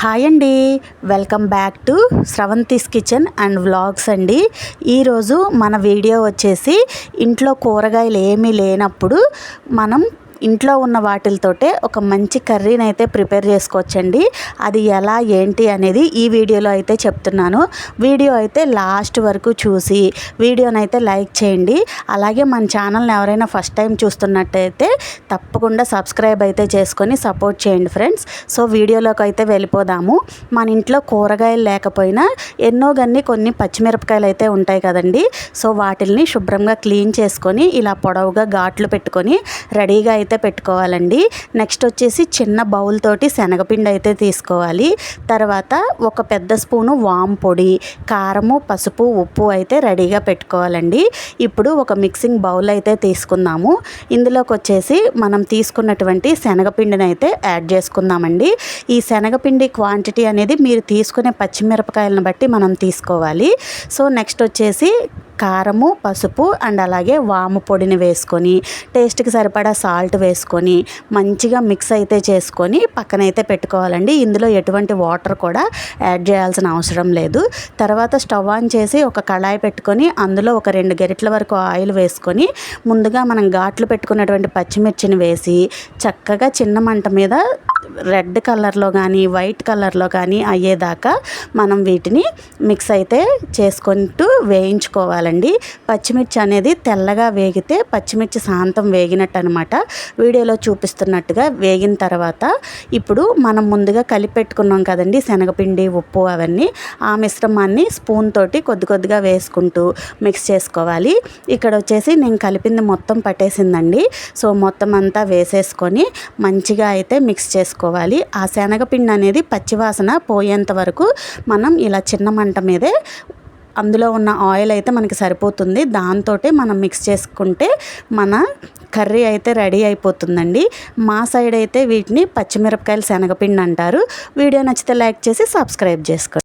Hi అండి. Welcome back to Sravanthi's kitchen and vlogs అండి. ఈరోజు మన వీడియో వచ్చేసి ఇంట్లో కూరగాయలు ఏమీ లేనప్పుడు మనం ఇంట్లో ఉన్న వాటితోటే ఒక మంచి కర్రీని అయితే ప్రిపేర్ చేసుకోవచ్చండి. అది ఎలా ఏంటి అనేది ఈ వీడియోలో అయితే చెప్తున్నాను. వీడియో అయితే లాస్ట్ వరకు చూసి వీడియోని అయితే లైక్ చేయండి. అలాగే మన ఛానల్ని ఎవరైనా ఫస్ట్ టైం చూస్తున్నట్టయితే తప్పకుండా సబ్స్క్రైబ్ అయితే చేసుకొని సపోర్ట్ చేయండి ఫ్రెండ్స్. సో వీడియోలోకి అయితే వెళ్ళిపోదాము. మన ఇంట్లో కూరగాయలు లేకపోయినా ఎన్నో గన్ని కొన్ని పచ్చిమిరపకాయలు అయితే ఉంటాయి కదండి. సో వాటిల్ని శుభ్రంగా క్లీన్ చేసుకొని ఇలా పొడవుగా ఘాట్లు పెట్టుకొని రెడీగా అయితే పెట్టుకోవాలండి. నెక్స్ట్ వచ్చేసి చిన్న బౌల్ తోటి శనగపిండి అయితే తీసుకోవాలి. తర్వాత ఒక పెద్ద స్పూను వామ్ పొడి కారము పసుపు ఉప్పు అయితే రెడీగా పెట్టుకోవాలండి. ఇప్పుడు ఒక మిక్సింగ్ బౌల్ అయితే తీసుకుందాము. ఇందులోకి వచ్చేసి మనం తీసుకున్నటువంటి శనగపిండిని అయితే యాడ్ చేసుకుందామండి. ఈ శనగపిండి క్వాంటిటీ అనేది మీరు తీసుకునే పచ్చిమిరపకాయలను బట్టి మనం తీసుకోవాలి. సో నెక్స్ట్ వచ్చేసి కారము పసుపు అండ్ అలాగే వాము పొడిని వేసుకొని టేస్ట్కి సరిపడా సాల్ట్ వేసుకొని మంచిగా మిక్స్ అయితే చేసుకొని పక్కనైతే పెట్టుకోవాలండి. ఇందులో ఎటువంటి వాటర్ కూడా యాడ్ చేయాల్సిన అవసరం లేదు. తర్వాత స్టవ్ ఆన్ చేసి ఒక కళాయి పెట్టుకొని అందులో ఒక రెండు గరిటల వరకు ఆయిల్ వేసుకొని ముందుగా మనం ఘాట్లు పెట్టుకున్నటువంటి పచ్చిమిర్చిని వేసి చక్కగా చిన్న మంట మీద రెడ్ కలర్లో కానీ వైట్ కలర్లో కానీ అయ్యేదాకా మనం వీటిని మిక్స్ అయితే చేసుకుంటూ వేయించుకోవాలి వేయించుకోవాలండి పచ్చిమిర్చి అనేది తెల్లగా వేగితే పచ్చిమిర్చి శాంతం వేగినట్టు అనమాట వీడియోలో చూపిస్తున్నట్టుగా వేగిన తర్వాత ఇప్పుడు మనం ముందుగా కలిపెట్టుకున్నాం కదండి శనగపిండి ఉప్పు అవన్నీ. ఆ మిశ్రమాన్ని స్పూన్ తోటి కొద్ది కొద్దిగా వేసుకుంటూ మిక్స్ చేసుకోవాలి. ఇక్కడ వచ్చేసి నేను కలిపింది మొత్తం పట్టేసిందండి. సో మొత్తం అంతా వేసేసుకొని మంచిగా అయితే మిక్స్ చేసుకోవాలి. ఆ శనగపిండి అనేది పచ్చివాసన పోయేంత వరకు మనం ఇలా చిన్న మంట మీదే అందులో ఉన్న ఆయిల్ అయితే మనకి సరిపోతుంది. దాంతో మనం మిక్స్ చేసుకుంటే మన కర్రీ అయితే రెడీ అయిపోతుందండి. మా సైడ్ అయితే వీటిని పచ్చిమిరపకాయలు శనగపిండి అంటారు. వీడియో నచ్చితే లైక్ చేసి సబ్స్క్రైబ్ చేసుకోండి.